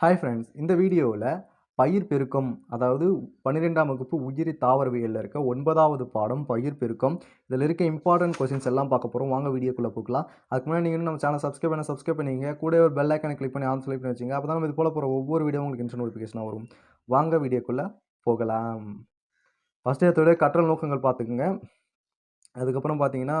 Hi friends இந்த வீடியோவில் பயிர் பெருக்கம் அதாவது பன்னிரெண்டாம் வகுப்பு உயிரி தாவரவியலில் இருக்க ஒன்பதாவது பாடம் பயிர் பெருக்கம். இதில் இருக்க இம்பார்ட்டன்ட் கொஸ்டின்ஸ் எல்லாம் பார்க்க போகிறோம் வாங்க வீடியோக்குள்ளே போகலாம். அதுக்கு முன்னாடி நீங்கள் நம்ம சேனல் சப்ஸ்கிரைப் பண்ண சப்ஸ்கிரைப் பண்ணிங்க கூட ஒரு பெல் ஐக்கனை கிளிக் பண்ணி ஆன் செலக்ட் பண்ணி வச்சுங்க அப்போ தான் நம்ம இது போல் போகிற ஒவ்வொரு வீடியோ உங்களுக்கு நோட்டிஃபிகேஷனாக வரும். வாங்க வீடியோக்குள்ளே போகலாம். ஃபஸ்ட்டு எடுத்தோட கற்றல் நோக்கங்கள் பார்த்துக்குங்க. அதுக்கப்புறம் பார்த்தீங்கன்னா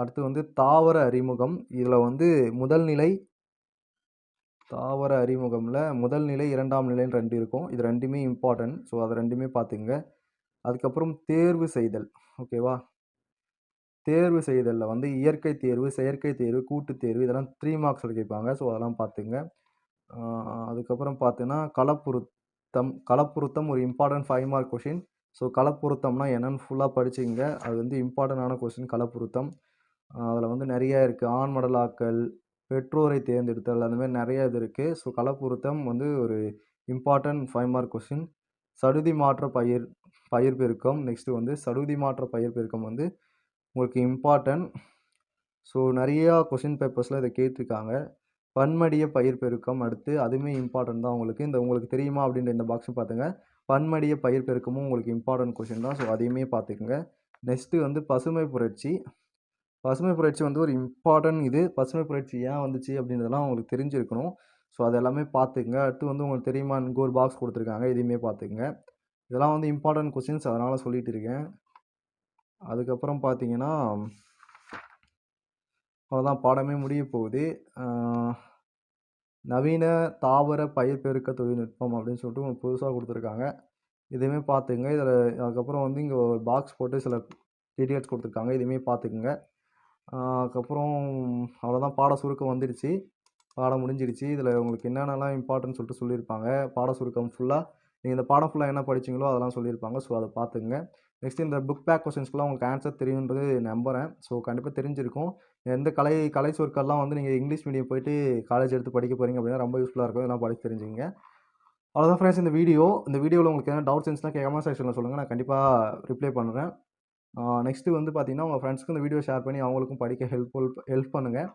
அடுத்து வந்து தாவர அறிமுகம். இதில் வந்து முதல் நிலை தாவர அறிமுகமில் முதல் நிலை இரண்டாம் நிலைன்னு ரெண்டு இருக்கும். இது ரெண்டுமே இம்பார்ட்டன்ட் ஸோ அதை ரெண்டுமே பார்த்துங்க அதுக்கப்புறம் தேர்வு செய்தல். ஓகேவா தேர்வு செய்தலில் வந்து இயற்கை தேர்வு செயற்கை தேர்வு கூட்டு தேர்வு இதெல்லாம் த்ரீ மார்க்ஸில் கேட்பாங்க ஸோ அதெல்லாம் பார்த்துங்க அதுக்கப்புறம் பார்த்தீங்கன்னா கலப்புருத்தம் கலப்புருத்தம் ஒரு important five mark question so களப்புறுத்தம்னா என்னென்னு ஃபுல்லாக படிச்சுங்க அது வந்து இம்பார்ட்டண்டான கொஷின் களப்புறுத்தம் அதில் வந்து நிறைய இருக்குது ஆண் மடலாக்கல் பெற்றோரை தேர்ந்தெடுத்தல் அந்த மாதிரி நிறைய இது இருக்குது ஸோ கலப்பொருத்தம் வந்து ஒரு இம்பார்ட்டன்ட் ஃபைவ் மார்க் கொஷின் சடுதி மாற்ற பயிர் பயிர் பெருக்கம் நெக்ஸ்ட்டு வந்து சடுதி மாற்ற பயிர் பெருக்கம் வந்து உங்களுக்கு இம்பார்ட்டன்ட் ஸோ நிறையா கொஷின் பேப்பர்ஸில் இதை கேட்டிருக்காங்க. பன்மடிய பயிர் பெருக்கம் அடுத்து அதுவுமே இம்பார்ட்டன்ட் தான். உங்களுக்கு இந்த உங்களுக்கு தெரியுமா அப்படின்ற இந்த பாக்ஸும் பார்த்துங்க. பன்மடிய பயிர் பெருக்கமும் உங்களுக்கு இம்பார்ட்டன்ட் கொஷின் தான். ஸோ அதையுமே பார்த்துக்குங்க. நெக்ஸ்ட்டு வந்து பசுமை புரட்சி. பசுமை புரட்சி வந்து ஒரு இம்பார்ட்டன்ட் இது. பசுமை புரட்சி ஏன் வந்துச்சு அப்படின்றதெல்லாம் உங்களுக்கு தெரிஞ்சிருக்கணும். ஸோ அது எல்லாமே பார்த்துக்குங்க. அடுத்து வந்து உங்களுக்கு தெரியுமா? இங்கே ஒரு பாக்ஸ் கொடுத்துருக்காங்க. இதையுமே பார்த்துக்குங்க. இதெல்லாம் வந்து இம்பார்ட்டன்ட் கொஷின்ஸ் அதனால் சொல்லிகிட்டு இருக்கேன். அதுக்கப்புறம் பார்த்தீங்கன்னா அவ்வளோதான் பாடமே முடிய போகுது. நவீன தாவர பயிர் பெருக்க தொழில்நுட்பம் அப்படின்னு சொல்லிட்டு புதுசாக கொடுத்துருக்காங்க. இதையுமே பார்த்துக்குங்க. இதில் அதுக்கப்புறம் வந்து இங்கே ஒரு பாக்ஸ் போட்டு சில டீட்டெயில்ஸ் கொடுத்துருக்காங்க. இதையுமே பார்த்துக்குங்க. அதுக்கப்புறம் அவ்வளோதான் பாட சுருக்கம் வந்துடுச்சு. பாடம் முடிஞ்சிடுச்சு. இதில் உங்களுக்கு என்னென்னலாம் இம்பார்ட்டன்ட் சொல்லிட்டு சொல்லியிருப்பாங்க. பாட சுருக்கம் ஃபுல்லாக நீங்கள் இந்த பாடம் ஃபுல்லாக என்ன படிச்சீங்களோ அதெல்லாம் சொல்லியிருப்பாங்க. ஸோ அதை பார்த்துங்க நெக்ஸ்ட் இந்த புக் பேக் கொஸ்டின்ஸ்க்குலாம் உங்களுக்கு ஆன்சர் தெரியுன்றது நம்புகிறேன் ஸோ கண்டிப்பாக தெரிஞ்சிருக்கும். எந்த கலை கலை சொற்கள்லாம் வந்து நீங்கள் இங்கிலீஷ் மீடியம் போயிட்டு காலேஜ் எடுத்து படிக்க போகிறீங்க அப்படின்னா ரொம்ப யூஸ்ஃபுல்லாக இருக்கும். இதெல்லாம் படிச்சு தெரிஞ்சுங்க அவ்வளோதான் ஃப்ரெண்ட்ஸ் இந்த வீடியோ இந்த வீடியோவில் உங்களுக்கு எதாவது டவுட்ஸ் இருந்துச்சுன்னா கமெண்ட் செக்ஷனில் சொல்லுங்கள் நான் கண்டிப்பாக ரிப்ளை பண்ணுறேன் நெக்ஸ்ட்டு வந்து பார்த்தீங்கன்னா உங்கள் ஃப்ரெண்ட்ஸ்க்கு இந்த வீடியோ ஷேர் பண்ணி அவங்களுக்கும் படிக்க ஹெல்ப்ஃபுல் ஹெல்ப் பண்ணுங்கள்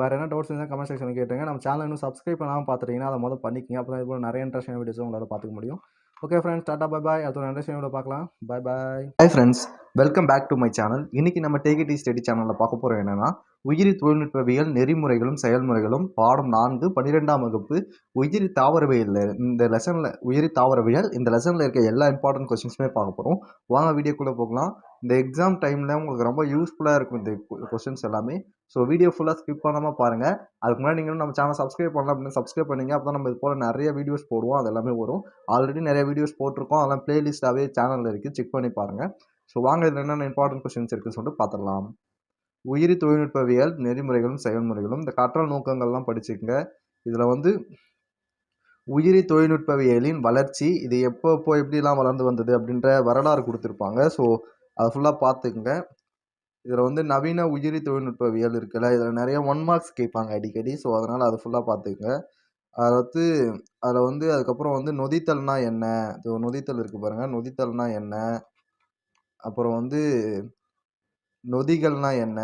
வேறு என்ன டவுட்ஸ் இருந்தால் கமெண்ட் செக்ஷனில் கேட்டுருங்க. நம்ம சேனல் இன்னும் சப்ஸ்கிரைப் பண்ணாமல் பார்த்துட்டீங்கன்னா அதை மொதல் பண்ணிக்கங்க. அப்போ தான் இது போல் நிறைய இன்ட்ரெஸ்டான வீடியோஸும் உங்களால் பார்த்துக்க முடியும். Okay friends ta-ta bye bye அடுத்த ஒரு இன்ட்ரெஸ்டிங் பார்க்கலாம். Bye bye hi friends welcome back to my channel இன்றைக்கி நம்ம டேகிடி ஸ்டடி சேனலில் பார்க்க போகிறோம் என்னென்னா உயிரி தொழில்நுட்பவியல் நெறிமுறைகளும் செயல்முறைகளும் பாடம் நான்கு பன்னிரெண்டாம் வகுப்பு உயிரி தாவரவியல். இந்த லெசனில் உயிரி தாவரவியல் இந்த லெசனில் இருக்க எல்லா இம்பார்ட்டன்ட் கொஸ்டின்ஸுமே பார்க்க போகிறோம் வாங்க வீடியோக்குள்ளே போகலாம். இந்த எக்ஸாம் டைமில் உங்களுக்கு ரொம்ப யூஸ்ஃபுல்லாக இருக்கும் இந்த கொஸ்டின்ஸ் எல்லாமே. ஸோ வீடியோ ஃபுல்லாக ஸ்கிப் பண்ணாமல் பாருங்கள் அதுக்கு முன்னாடி நீங்களும் நம்ம சேனல் சப்ஸ்கிரைப் பண்ணலாம் அப்படின்னு சப்ஸ்கிரைப் பண்ணிங்க. அப்போ தான் நம்ம இது போல் நிறைய வீடியோஸ் போடுவோம். அது எல்லாமே வரும். ஆல்ரெடி நிறைய வீடியோஸ் போட்டிருக்கோம். அதெல்லாம் ப்ளேலிஸ்ட்டாகவே சேனலில் இருக்குது செக் பண்ணி பாருங்கள் ஸோ வாங்க இதில் என்னென்ன இம்பார்ட்டன்ட் கொஸ்டின்ஸ் இருக்குன்னு சொல்லிட்டு பார்த்துடலாம். உயிரி தொழில்நுட்பவியல் நெறிமுறைகளும் செயல்முறைகளும். இந்த கற்றல் நோக்கங்கள்லாம் படிச்சுக்கங்க. இதில் வந்து உயிரி தொழில்நுட்பவியலின் வளர்ச்சி இது எப்போ எப்போ எப்படிலாம் வளர்ந்து வந்தது அப்படின்ற வரலாறு கொடுத்துருப்பாங்க. ஸோ அதை ஃபுல்லாக பார்த்துக்குங்க. இதில் வந்து நவீன உயிரி தொழில்நுட்பவியல் இருக்குல்ல இதில் நிறைய ஒன் மார்க்ஸ் கேட்பாங்க அடிக்கடி. ஸோ அதனால் அதை ஃபுல்லாக பார்த்துக்குங்க அதில் வந்து அதில் வந்து அதுக்கப்புறம் வந்து நொதித்தல்னா என்ன? இது நொதித்தல் இருக்குது பாருங்கள் நொதித்தல்னா என்ன? அப்புறம் வந்து நொதிகள்னா என்ன?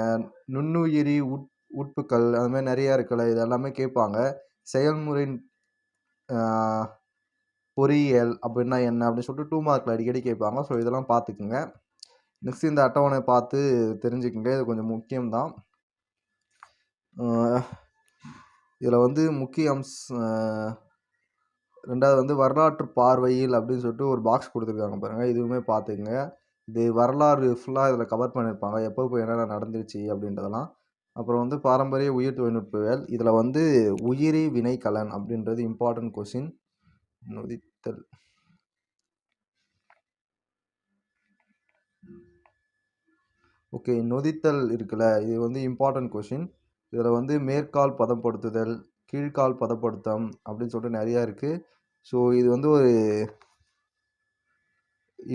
நுண்ணுயிரி உட் உட்புக்கள் அது மாதிரி நிறையா இருக்குல்ல இது எல்லாமே கேட்பாங்க செயல்முறை பொறியியல் அப்படின்னா என்ன? அப்படின்னு சொல்லிட்டு டூ மார்க்கில் அடிக்கடி கேட்பாங்க ஸோ இதெல்லாம் பார்த்துக்குங்க நெக்ஸ்ட் இந்த அட்டவணை பார்த்து தெரிஞ்சுக்குங்க. இது கொஞ்சம் முக்கியம்தான். இதில் வந்து முக்கிய அம்ச ரெண்டாவது வந்து வரலாற்று பார்வையில் அப்படின்னு சொல்லிட்டு ஒரு பாக்ஸ் கொடுத்துருக்காங்க பாருங்கள் இதுவுமே பார்த்துக்குங்க. இது வரலாறு ஃபுல்லாக இதில் கவர் பண்ணியிருப்பாங்க. எப்போ போய் என்னென்ன நடந்துருச்சு அப்படின்றதெல்லாம். அப்புறம் வந்து பாரம்பரிய உயிர் தொழில்நுட்பவியல். இதில் வந்து உயிரி வினைக்கலன் அப்படின்றது இம்பார்ட்டன்ட் கொஷின் நொதித்தல். ஓகே நொதித்தல் இருக்குல்ல இது வந்து இம்பார்ட்டன்ட் கொஷின் இதில் வந்து மேற்கால் பதப்படுத்துதல் கீழ்கால் பதப்படுத்தம் அப்படின்னு சொல்லிட்டு நிறையா இருக்குது ஸோ இது வந்து ஒரு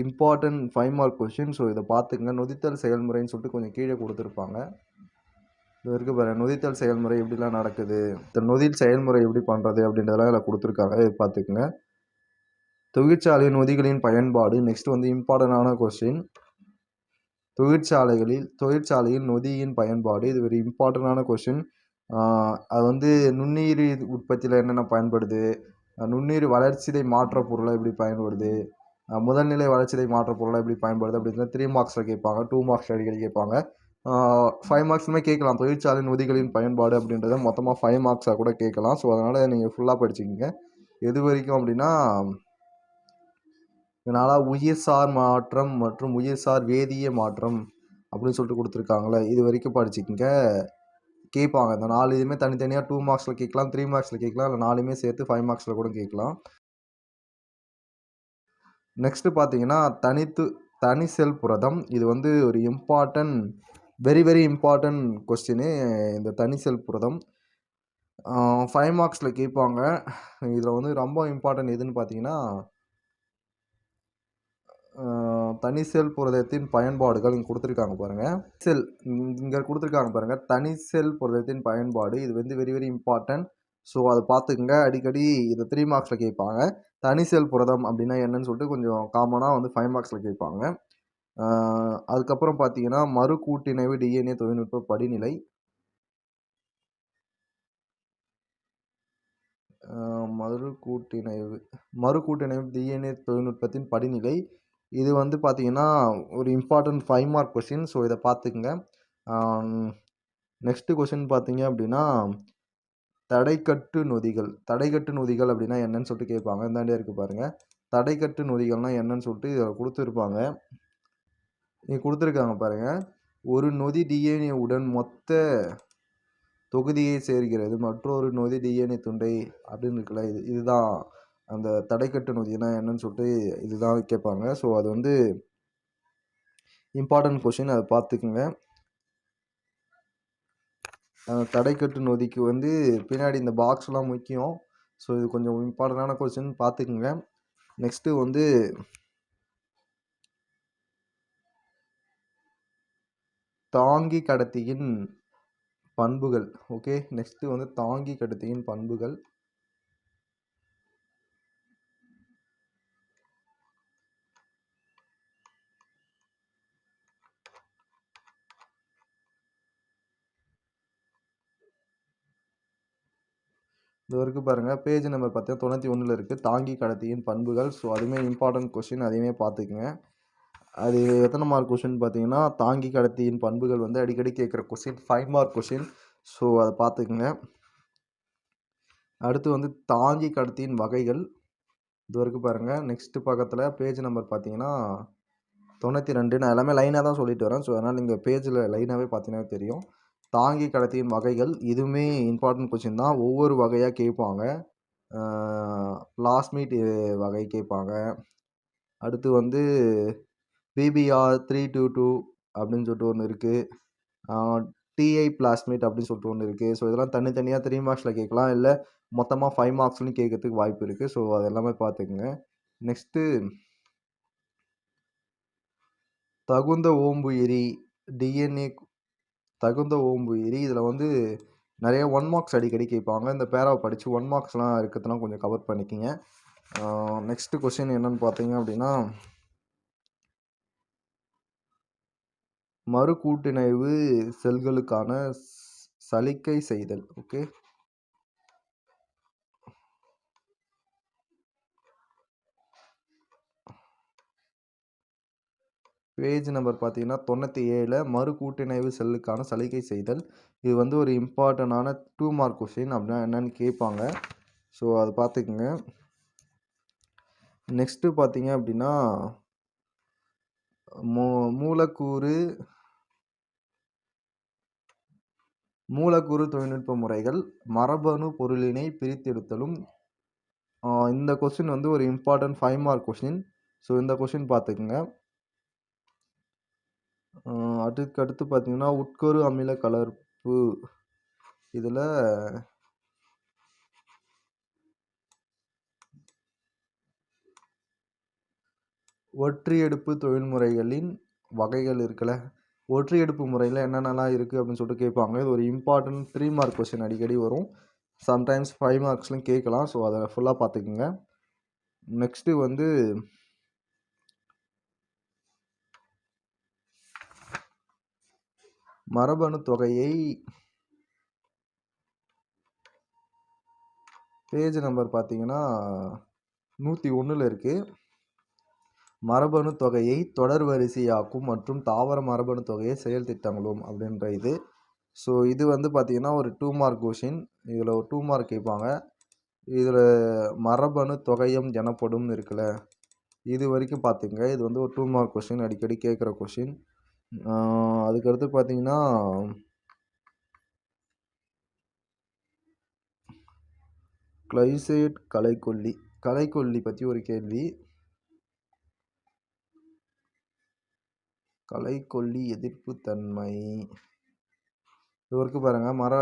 important five mark question so இதை பார்த்துக்கங்க. நொதித்தல் செயல்முறைன்னு சொல்லிட்டு கொஞ்சம் கீழே கொடுத்துருப்பாங்க. இது இருக்குது பாரு நொதித்தல் செயல்முறை எப்படிலாம் நடக்குது? இந்த நொதில் செயல்முறை எப்படி பண்ணுறது அப்படின்றதெல்லாம் இதில் கொடுத்துருக்காங்க. இது பார்த்துக்குங்க. தொழிற்சாலை நொதிகளின் பயன்பாடு. நெக்ஸ்ட் வந்து இம்பார்ட்டண்டான கொஸ்டின் தொழிற்சாலைகளில் தொழிற்சாலையில் நொதியின் பயன்பாடு இது ஒரு இம்பார்ட்டண்டான கொஷின் அது வந்து நுண்ணுயிர் உற்பத்தியில் என்னென்ன பயன்படுது? நுண்ணுயிர் நுண்ணுயிரி வளர்ச்சிதை மாற்ற பொருளாக எப்படி பயன்படுது? முதல்நிலை வளர்ச்சிதை மாற்ற பொருளாக எப்படி பயன்படுது அப்படின்னு த்ரீ மார்க்ஸில் கேட்பாங்க டூ மார்க்ஸ் அடிக்கடி கேட்பாங்க. ஃபைவ் மார்க்ஸுமே கேட்கலாம். தொழிற்சாலை நொதிகளின் பயன்பாடு அப்படின்றத மொத்தமாக ஃபைவ் மார்க்ஸாக கூட கேட்கலாம். ஸோ அதனால் நீங்கள் ஃபுல்லாக படிச்சுக்கிங்க. எது வரைக்கும் அப்படின்னா இதனால் உயிர்சார் மாற்றம் மற்றும் உயிர்சார் வேதிய மாற்றம் அப்படின்னு சொல்லிட்டு கொடுத்துருக்காங்களே இது வரைக்கும் படிச்சுக்கங்க கேட்பாங்க. இந்த நாலு இதுவுமே தனித்தனியாக டூ மார்க்ஸில் கேட்கலாம் த்ரீ மார்க்ஸில் கேட்கலாம் இல்லை நாலுமே சேர்த்து ஃபைவ் மார்க்ஸில் கூட கேட்கலாம். நெக்ஸ்ட்டு பார்த்தீங்கன்னா தனித்து தனி செல் புரதம். இது வந்து ஒரு important very very important question இந்த தனி செல் புரதம். ஃபைவ் மார்க்ஸில் கேட்பாங்க. இதில் வந்து ரொம்ப இம்பார்ட்டன்ட் எதுன்னு பார்த்தீங்கன்னா தனி செல் புரதத்தின் பயன்பாடுகள் இங்கே கொடுத்துருக்காங்க பாருங்கள் செல் இங்கே கொடுத்துருக்காங்க பாருங்கள் தனி செல் புரதத்தின் பயன்பாடு இது வந்து வெரி வெரி இம்பார்ட்டன்ட் ஸோ அதை பார்த்துக்குங்க. அடிக்கடி இதை த்ரீ மார்க்ஸில் கேட்பாங்க. தனி செல் புரதம் அப்படின்னா என்னன்னு சொல்லிட்டு கொஞ்சம் காமனாக வந்து ஃபைவ் மார்க்ஸில் கேட்பாங்க. அதுக்கப்புறம் பார்த்தீங்கன்னா மறு கூட்டிணைவு டிஎன்ஏ தொழில்நுட்ப படிநிலை. மறு கூட்டிணைவு மறு கூட்டிணைவு டிஎன்ஏ தொழில்நுட்பத்தின் படிநிலை. இது வந்து பார்த்தீங்கன்னா ஒரு important five mark question so இதை பார்த்துக்குங்க நெக்ஸ்ட்டு கொஷின் பார்த்தீங்க அப்படின்னா தடைக்கட்டு நொதிகள். தடைக்கட்டு நொதிகள் அப்படின்னா என்னன்னு சொல்லிட்டு கேட்பாங்க. இந்தாண்டே இருக்கு பாருங்கள் தடைக்கட்டு நொதிகள்னால் என்னன்னு சொல்லிட்டு இதில் கொடுத்துருப்பாங்க. இங்கே கொடுத்துருக்காங்க பாருங்கள் ஒரு நொதி டிஎன்ஏ உடன் மொத்த தொகுதியை சேர்கிறது மற்றொரு நொதி டிஎன்ஏ துண்டை அப்படின்னு இருக்குல்ல இது இதுதான். அந்த தடைக்கட்டு நொதினா என்னன்னு சொல்லிட்டு இதுதான் கேட்பாங்க. ஸோ அது வந்து இம்பார்ட்டன்ட் கொஷின் அதை பார்த்துக்குங்க. தடைக்கட்டு நொதிக்கு வந்து பின்னாடி இந்த பாக்ஸ்லாம் முக்கியம். ஸோ இது கொஞ்சம் இம்பார்ட்டண்டான கொஷின் பார்த்துக்குங்க. நெக்ஸ்ட்டு வந்து தாங்கி கடத்தியின் பண்புகள். ஓகே நெக்ஸ்ட்டு வந்து தாங்கி கடத்தியின் பண்புகள். இது வரைக்கும் பாருங்கள் பேஜ் நம்பர் பார்த்தீங்கன்னா தொண்ணூற்றி ஒன்றில் இருக்குது தாங்கி கடத்தியின் பண்புகள். ஸோ அதுவுமே இம்பார்ட்டன்ட் கொஷின் அதையுமே பார்த்துக்குங்க. அது எத்தனை மார்க் கொஷின் பார்த்தீங்கன்னா தாங்கி கடத்தியின் பண்புகள் வந்து அடிக்கடி கேட்குற question five mark question so அதை பார்த்துக்குங்க. அடுத்து வந்து தாங்கி கடத்தியின் வகைகள். இது வரைக்கும் பாருங்கள் நெக்ஸ்ட்டு பக்கத்தில் பேஜ் நம்பர் பார்த்தீங்கன்னா தொண்ணூற்றி ரெண்டு. நான் எல்லாமே லைனாக தான் சொல்லிட்டு வரேன். ஸோ அதனால் நீங்கள் பேஜில் லைனாகவே பார்த்தீங்கன்னா தெரியும். தாங்கி கடத்தியின் வகைகள் இதுவுமே இம்பார்ட்டன்ட் கொஷின் தான். ஒவ்வொரு வகையாக கேட்பாங்க. பிளாஸ்மிட் வகை கேட்பாங்க. அடுத்து வந்து பிபிஆர் த்ரீ டூ டூ அப்படின்னு சொல்லிட்டு ஒன்று இருக்குது டிஐ பிளாஸ்மிட் அப்படின்னு சொல்லிட்டு ஒன்று இருக்குது ஸோ இதெல்லாம் தனித்தனியாக த்ரீ மார்க்ஸில் கேட்கலாம். இல்லை மொத்தமாக ஃபைவ் மார்க்ஸ்லையும் கேட்கறதுக்கு வாய்ப்பு இருக்குது ஸோ அது எல்லாமே பார்த்துக்குங்க. நெக்ஸ்ட்டு தகுந்த ஓம்பு எரி டிஎன்ஏ தகுந்த ஓம்பு எரி இதில் வந்து நிறைய ஒன் மார்க்ஸ் அடிக்கடி கேட்பாங்க இந்த பேராவை படித்து ஒன் மார்க்ஸ்லாம் இருக்கிறதுலாம் கொஞ்சம் கவர் பண்ணிக்கிங்க. நெக்ஸ்ட்டு கொஷின் என்னென்னு பார்த்தீங்க அப்படின்னா மறு கூட்டிணைவு செல்களுக்கான சலிக்கை செய்தல். ஓகே பேஜ் நம்பர் பார்த்தீங்கன்னா தொண்ணூற்றி ஏழில் மறு கூட்டிணைவு செல்லுக்கான சலுகை செய்தல். இது வந்து ஒரு இம்பார்ட்டண்டான டூ மார்க் கொஷின் அப்படின்னா என்னென்னு கேட்பாங்க. ஸோ அதை பார்த்துக்குங்க. நெக்ஸ்ட்டு பார்த்தீங்க அப்படின்னா மூ மூலக்கூறு மூலக்கூறு தொழில்நுட்ப முறைகள் மரபணு பொருளினை பிரித்தெடுத்தலும். இந்த கொஸ்டின் வந்து ஒரு important five mark question so இந்த கொஷின் பார்த்துக்குங்க. ஆஹ் அதுக்கு அடுத்து பார்த்தீங்கன்னா உட்கரு அமில கலர்ப்பு இதில் ஒற்றியெடுப்பு தொழில்முறைகளின் வகைகள் இருக்குல்ல? ஒற்றியெடுப்பு முறையில் என்னென்னலாம் இருக்குது அப்படின்னு சொல்லிட்டு கேட்பாங்க. இது ஒரு இம்பார்ட்டன்ட் த்ரீ மார்க் கொஸ்டின் அடிக்கடி வரும். சம்டைம்ஸ் ஃபைவ் மார்க்ஸ்லையும் கேட்கலாம். ஸோ அதை ஃபுல்லாக பார்த்துக்குங்க. நெக்ஸ்ட்டு வந்து மரபணு தொகையை பேஜ் நம்பர் பார்த்தீங்கன்னா நூற்றி ஒன்றில் இருக்குது மரபணு தொகையை தொடர் வரிசையாக்கும் மற்றும் தாவர மரபணு தொகையை செயல் திட்டங்களும் அப்படின்ற இது. ஸோ இது வந்து பார்த்திங்கன்னா ஒரு டூ மார்க் கொஷின் இதில் ஒரு டூ மார்க் கேட்பாங்க. இதில் மரபணு தொகையம் எனப்படும் இருக்குல்ல. இது வரைக்கும் பார்த்துங்க இது வந்து ஒரு டூ மார்க் கொஷின் அடிக்கடி கேட்குற கொஷின் அதுக்கடுத்து பார்த்தீங்கன்னா கிளைசேட் கலைக்கொல்லி. கலைக்கொல்லி பற்றி ஒரு கேள்வி. கலைக்கொல்லி எதிர்ப்பு தன்மை. இது இருக்குது பாருங்கள் மர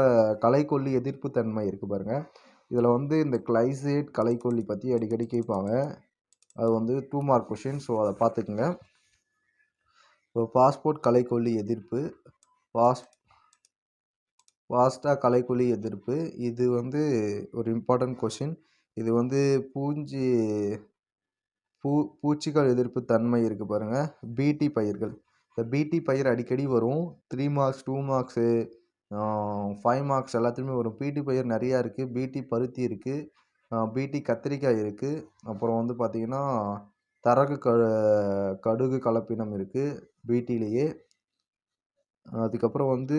கலைக்கொல்லி எதிர்ப்பு தன்மை இருக்குது பாருங்கள் இதில் வந்து இந்த கிளைசேட் கலைக்கொல்லி பற்றி அடிக்கடி கேட்பாங்க. அது வந்து டூ மார்க் கொஷின் ஸோ அதை பார்த்துக்குங்க இப்போ பாஸ்போர்ட் கலைக்கொல்லி எதிர்ப்பு பாஸ் வாஸ்டா கலைக்கொல்லி எதிர்ப்பு இது வந்து ஒரு இம்பார்ட்டன்ட் கொஷின் இது வந்து பூஞ்சி பூ பூச்சிகள் எதிர்ப்பு தன்மை இருக்குது பாருங்கள் பிடி பயிர்கள். இந்த பிடி பயிர் அடிக்கடி வரும். Three marks two marks five marks எல்லாத்துலேயுமே வரும். பிடி பயிர் நிறையா இருக்குது பிடி பருத்தி இருக்குது பிடி கத்திரிக்காய் இருக்குது அப்புறம் வந்து பார்த்திங்கன்னா தரகு க கடுகு கலப்பினம் இருக்குது பீட்டிலேயே அதுக்கப்புறம் வந்து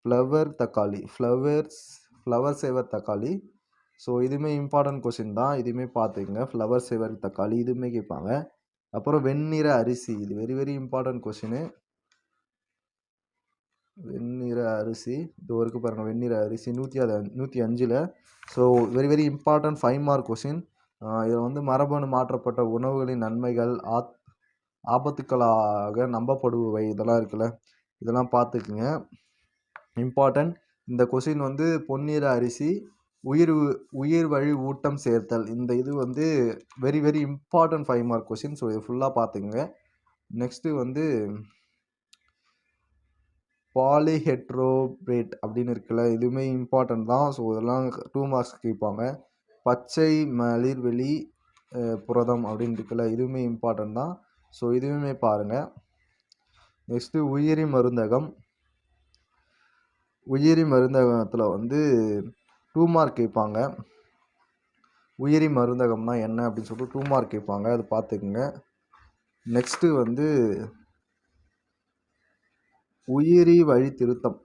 ஃப்ளவர் தக்காளி ஃப்ளவர்ஸ் ஃப்ளவர் சேவர் தக்காளி. ஸோ இதுவுமே இம்பார்ட்டன்ட் கொஷின் தான். இதுவுமே பார்த்துக்கங்க ஃப்ளவர் சேவர் தக்காளி இதுவுமே கேட்பாங்க. அப்புறம் வெண்ணிற அரிசி இது வெரி வெரி இம்பார்ட்டன்ட் கொஷினு வெண்ணிற அரிசி இது வரைக்கும் பாருங்கள் வெண்ணிற அரிசி நூற்றி அது நூற்றி அஞ்சில். So very very important five mark question இதில் வந்து மரபணு மாற்றப்பட்ட உணவுகளின் நன்மைகள் ஆத் ஆபத்துக்களாக நம்பப்படுபவை இதெல்லாம் இருக்குல்ல. இதெல்லாம் பார்த்துக்குங்க. இம்பார்ட்டன்ட் இந்த கொஷின் வந்து பொன்னிற அரிசி உயிர் உயிர் வழி ஊட்டம் சேர்த்தல். இந்த இது வந்து very very important five mark question so இது ஃபுல்லாக பார்த்துக்குங்க. நெக்ஸ்ட்டு வந்து பாலிஹெட்ரோபேட் அப்படின்னு இருக்குல்ல. இதுவுமே இம்பார்ட்டன்ட் தான். ஸோ இதெல்லாம் டூ மார்க்ஸ் கேட்பாங்க. பச்சை மலிர்வெளி புரதம் அப்படின்னு இருக்குல்ல இதுவுமே இம்பார்ட்டன்ட் தான். ஸோ இதுவுமே பாருங்கள் நெக்ஸ்ட்டு உயிரி மருந்தகம். உயிரி மருந்தகத்தில் வந்து டூ மார்க் கேட்பாங்க. உயிரி மருந்தகம்னா என்ன அப்படின்னு சொல்லிட்டு டூ மார்க் கேட்பாங்க. அது பார்த்துக்குங்க. நெக்ஸ்ட்டு வந்து உயிரி வழி திருத்தம்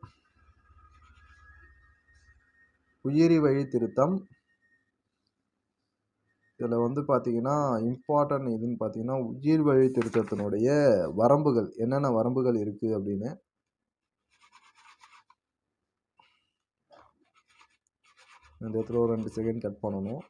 உயிரி வழி திருத்தம் இதில் வந்து பார்த்தீங்கன்னா இம்பார்ட்டன்ட் எதுன்னு பார்த்தீங்கன்னா உயிர் வழி திருத்தத்தினுடைய வரம்புகள். என்னென்ன வரம்புகள் இருக்குது அப்படின்னு? இந்த இடத்துல ஒரு ரெண்டு செகண்ட் கட் பண்ணணும்.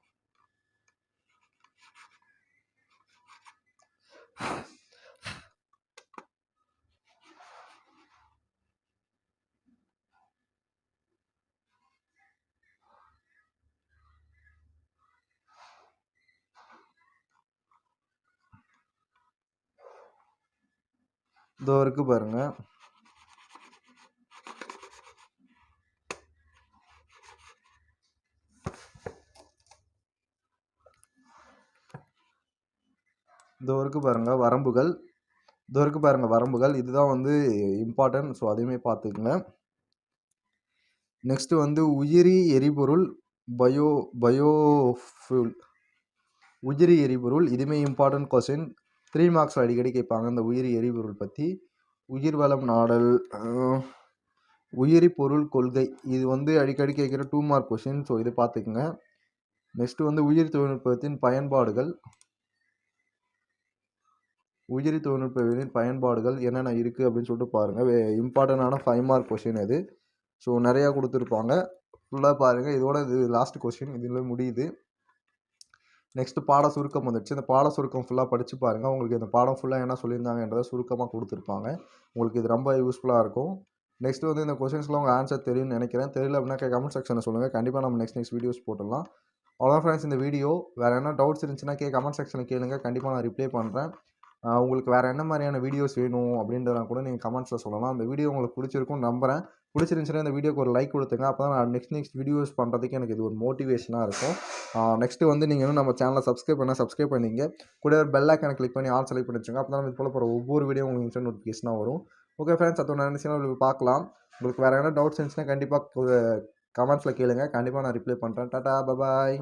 இதோ இருக்குது பாருங்கள் இதோ இருக்குது பாருங்கள் வரம்புகள். இதோ இருக்குது பாருங்கள் வரம்புகள். இதுதான் வந்து இம்பார்ட்டன்ட் ஸோ அதையுமே பார்த்துக்குங்க. நெக்ஸ்ட்டு வந்து உயிரி எரிபொருள் பயோ பயோஃபுல் உயிரி எரிபொருள் இதுவுமே இம்பார்ட்டன்ட் கொஸ்டின் த்ரீ மார்க்ஸில் அடிக்கடி கேட்பாங்க. இந்த உயிரி எரிபொருள் பற்றி உயிர் வளம் நாடல் உயிரி பொருள் கொள்கை. இது வந்து அடிக்கடி கேட்குற டூ மார்க் கொஷின் ஸோ இதை பார்த்துக்குங்க. நெக்ஸ்ட்டு வந்து உயிர் தொழில்நுட்பத்தின் பயன்பாடுகள். உயிரி தொழில்நுட்பத்தின் பயன்பாடுகள் என்னென்ன இருக்குது அப்படின்னு சொல்லிட்டு பாருங்கள் இம்பார்ட்டண்டான ஃபைவ் மார்க் கொஷின் இது. ஸோ நிறையா கொடுத்துருப்பாங்க. ஃபுல்லாக பாருங்கள் இதோட இது லாஸ்ட் கொஷின் இதில் முடியுது. நெக்ஸ்ட்டு பாட சுருக்கம் வந்துடுச்சு இந்த பாட சுருக்கம் ஃபுல்லாக படித்து பாருங்கள் உங்களுக்கு இந்த பாடம் ஃபுல்லாக என்ன சொல்லியிருந்தாங்கன்றதை சுருக்கமாக கொடுத்துருப்பாங்க. உங்களுக்கு இது ரொம்ப யூஸ்ஃபுல்லாக இருக்கும். நெக்ஸ்ட் வந்து இந்த கொஸ்டின்ஸ்லாம் உங்கள் ஆன்சர் தெரியும்னு நினைக்கிறேன். தெரியல அப்படின்னா கமெண்ட் செக்ஷனில் சொல்லுங்கள் கண்டிப்பாக நம்ம நெக்ஸ்ட் நெக்ஸ்ட் வீடியோஸ் போட்டுடலாம். அவ்வளோதான் ஃப்ரெண்ட்ஸ் இந்த வீடியோ வேறு என்ன டவுட்ஸ் இருந்துச்சுன்னா கே கமெண்ட் செக்ஷனில் கேளுங்க. கண்டிப்பாக நான் ரிப்ளை பண்ணுறேன் உங்களுக்கு வேறு என்ன மாதிரியான வீடியோஸ் வேணும் அப்படின்றத கூட நீங்கள் கமெண்ட்ஸில் சொல்லலாம். அந்த வீடியோ உங்களுக்கு பிடிச்சிருக்கும்னு நம்புறேன். பிடிச்சிருந்துச்சுன்னா இந்த வீடியோக்கு ஒரு லைக் கொடுத்துங்க. அப்போ தான் நான் நெக்ஸ்ட் நெக்ஸ்ட் வீடியோஸ் பண்ணுறதுக்கு எனக்கு இது ஒரு மோட்டிவேஷனாக இருக்கும். நெக்ஸ்ட்டு வந்து நீங்கள் இன்னும் நம்ம சேனலை சப்ஸ்கிரைப் பண்ணால் சப்ஸ்கிரைப் பண்ணிங்க. கூட ஒரு பெல் ஐக்கனை கிளிக் பண்ணி ஆல் செலக்ட் பண்ணி வச்சுங்க அப்போ தான் இது போல் போகிற ஒவ்வொரு வீடியோ உங்களுக்கு நோட்டிஃபிகேஷனாக வரும். ஓகே ஃப்ரெண்ட்ஸ் அதோட நினச்சினா பார்க்கலாம். உங்களுக்கு வேறு எதனா டவுட்ஸ் இருந்துச்சுன்னா கண்டிப்பாக கமெண்ட்ஸில் கேளுங்க. கண்டிப்பாக நான் ரிப்ளை பண்ணுறேன் டாட்டா பபாய்